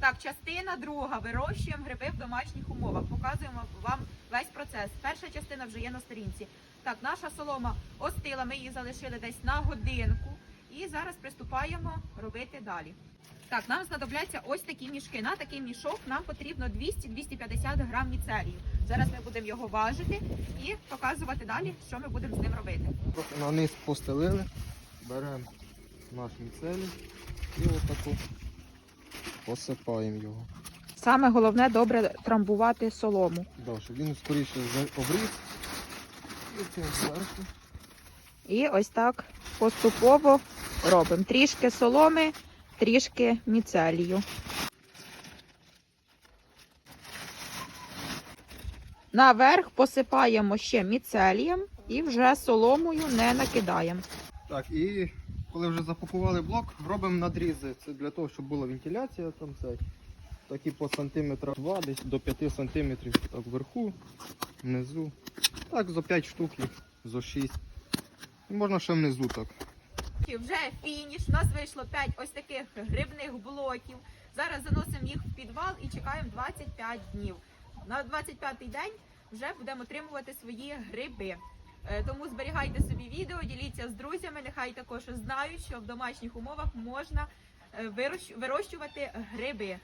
Так, частина друга. Вирощуємо гриби в домашніх умовах. Показуємо вам весь процес. Перша частина вже є на сторінці. Так, наша солома остила, ми її залишили десь на годинку. І зараз приступаємо робити далі. Так, нам знадобляться ось такі мішки. На такий мішок нам потрібно 200-250 грам міцелію. Зараз ми будемо його важити і показувати далі, що ми будемо з ним робити. Трохи на низ постелили, беремо наш міцелій і отаку посипаємо його. Саме головне добре трамбувати солому. Да, щоб він скоріше обріз. І цим зверху. І ось так поступово робимо. Трішки соломи, трішки міцелію. Наверх посипаємо ще міцелієм і вже соломою не накидаємо. Так, і коли вже запакували блок, робимо надрізи. Це для того, щоб була вентиляція там цей. Такі по сантиметра 2, десь до 5 сантиметрів так вверху, внизу. Так, зо 5 штук, зо 6. І можна ще внизу так. Вже фініш. У нас вийшло 5 ось таких грибних блоків. Зараз заносимо їх в підвал і чекаємо 25 днів. На 25-й день вже будемо отримувати свої гриби. Е, Тому зберігайте собі відео, діліться з друзями. Нехай також знають, що в домашніх умовах можна е, вирощувати гриби.